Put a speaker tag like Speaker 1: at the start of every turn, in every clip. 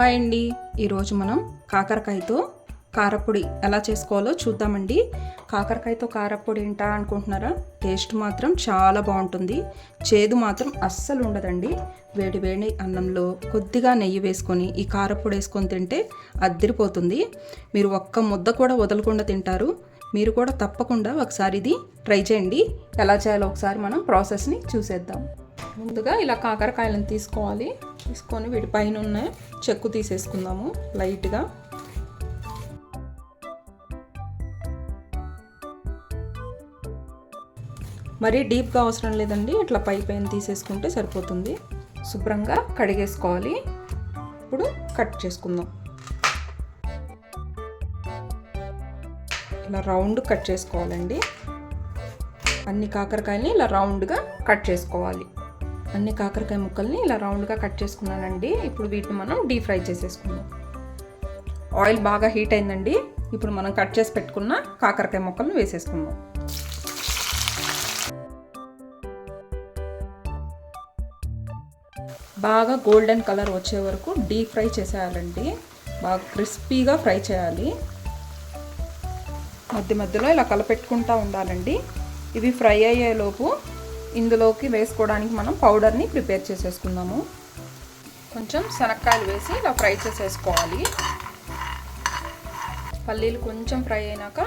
Speaker 1: Hi అండి. ఈరోజు మనం కాకరకాయతో కారపొడి ఎలా చేసుకోవాలో చూద్దామండి. కాకరకాయతో కారపొడి ఏంటా అనుకుంటున్నారా? టేస్ట్ మాత్రం చాలా బాగుంటుంది. చేదు మాత్రం అస్సలు ఉండదండి. వేడి వేడి అన్నంలో కొద్దిగా నెయ్యి వేసుకొని ఈ కారపొడి వేసుకొని తింటే అద్దరిపోతుంది. మీరు ఒక్క ముద్ద కూడా వదలకుండా తింటారు. మీరు కూడా తప్పకుండా ఒకసారి ఇది ట్రై చేయండి. ఎలా చేయాలో ఒకసారి మనం ప్రాసెస్ని చూసేద్దాం. ముందుగా ఇలా కాకరకాయలను తీసుకోవాలి. తీసుకొని వీటి పైన ఉన్న చెక్కు తీసేసుకుందాము లైట్గా. మరీ డీప్గా అవసరం లేదండి. ఇట్లా పై పైన తీసేసుకుంటే సరిపోతుంది. శుభ్రంగా కడిగేసుకోవాలి. ఇప్పుడు కట్ చేసుకుందాం. ఇలా రౌండ్ కట్ చేసుకోవాలండి. అన్ని కాకరకాయలని ఇలా రౌండ్గా కట్ చేసుకోవాలి. అన్ని కాకరకాయ ముక్కల్ని ఇలా రౌండ్గా కట్ చేసుకున్నానండి. ఇప్పుడు వీటిని మనం డీప్ ఫ్రై చేసేసుకుందాం. ఆయిల్ బాగా హీట్ అయిందండి. ఇప్పుడు మనం కట్ చేసి పెట్టుకున్న కాకరకాయ ముక్కలను వేసేసుకుందాం. బాగా గోల్డెన్ కలర్ వచ్చే వరకు డీప్ ఫ్రై చేసేయాలండి. బాగా క్రిస్పీగా ఫ్రై చేయాలి. మధ్య మధ్యలో ఇలా కలపెట్టుకుంటూ ఉండాలండి. ఇవి ఫ్రై అయ్యేలోపు ఇందులోకి వేసుకోవడానికి మనం పౌడర్ని ప్రిపేర్ చేసేసుకుందాము. కొంచెం శనక్కాయలు వేసి ఇలా ఫ్రై చేసేసుకోవాలి. పల్లీలు కొంచెం ఫ్రై అయినాక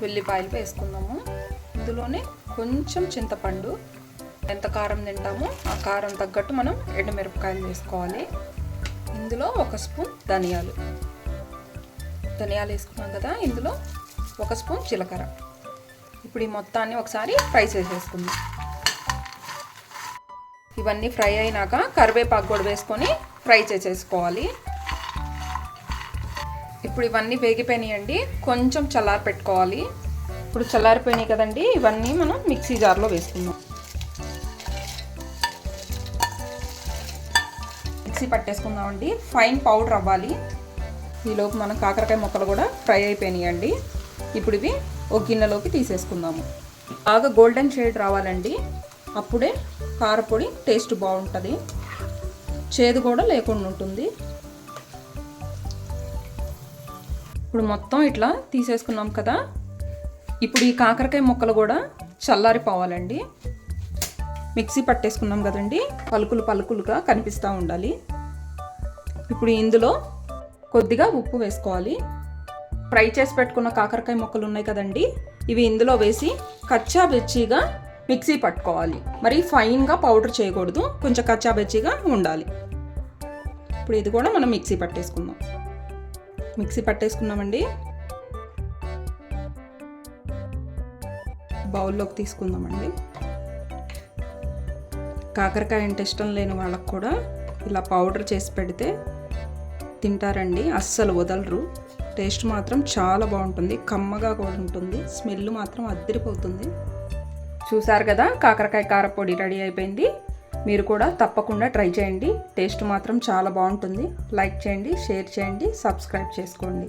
Speaker 1: వెల్లిపాయలు వేసుకుందాము. ఇందులోనే కొంచెం చింతపండు. ఎంత కారం తింటామో ఆ కారం తగ్గట్టు మనం ఎండుమిరపకాయలు వేసుకోవాలి. ఇందులో ఒక స్పూన్ ధనియాలు. ధనియాలు వేసుకున్నాం కదా ఇందులో ఒక స్పూన్ జీలకర్ర. ఇప్పుడు ఈ మొత్తాన్ని ఒకసారి ఫ్రై చేసేసుకుందాం. ఇవన్నీ ఫ్రై అయినాక కరివేపాకు కూడా వేసుకొని ఫ్రై చేసేసుకోవాలి. ఇప్పుడు ఇవన్నీ వేగిపోయినాయండి. కొంచెం చల్లారి పెట్టుకోవాలి. ఇప్పుడు చల్లారిపోయినాయి కదండి ఇవన్నీ మనం మిక్సీ జార్లో వేసుకుందాం. మిక్సీ పట్టేసుకుందామండి. ఫైన్ పౌడర్ అవ్వాలి. ఈలోపు మనం కాకరకాయ ముక్కలు కూడా ఫ్రై అయిపోయినాయండి. ఇప్పుడు ఇవి ఒక గిన్నెలోకి తీసేసుకుందాము. బాగా గోల్డెన్ షేడ్ రావాలండి. అప్పుడే కారపొడి టేస్ట్ బాగుంటుంది. చేదు కూడా లేకుండా ఉంటుంది. ఇప్పుడు మొత్తం ఇట్లా తీసేసుకున్నాం కదా. ఇప్పుడు ఈ కాకరకాయ ముక్కలు కూడా చల్లారిపోవాలండి. మిక్సీ పట్టేసుకున్నాం కదండి. పలుకులు పలుకులుగా కనిపిస్తూ ఉండాలి. ఇప్పుడు ఇందులో కొద్దిగా ఉప్పు వేసుకోవాలి. ఫ్రై చేసి పెట్టుకున్న కాకరకాయ ముక్కలు ఉన్నాయి కదండి. ఇవి ఇందులో వేసి కచ్చా బెచ్చిగా మిక్సీ పట్టుకోవాలి. మరి ఫైన్గా పౌడర్ చేయకూడదు. కొంచెం కచ్చా బెచ్చిగా ఉండాలి. ఇప్పుడు ఇది కూడా మనం మిక్సీ పట్టేసుకుందాం. మిక్సీ పట్టేసుకున్నామండి. బౌల్లోకి తీసుకుందామండి. కాకరకాయ అంటే ఇష్టం లేని వాళ్ళకు కూడా ఇలా పౌడర్ చేసి పెడితే తింటారండి. అస్సలు వదలరు. టేస్ట్ మాత్రం చాలా బాగుంటుంది. కమ్మగా కూడా ఉంటుంది. స్మెల్ మాత్రం అద్దరిపోతుంది. చూసారు కదా? కాకరకాయ కారపొడి రెడీ అయిపోయింది. మీరు కూడా తప్పకుండా ట్రై చేయండి. టేస్ట్ మాత్రం చాలా బాగుంటుంది. లైక్ చేయండి షేర్ చేయండి సబ్స్క్రైబ్ చేసుకోండి.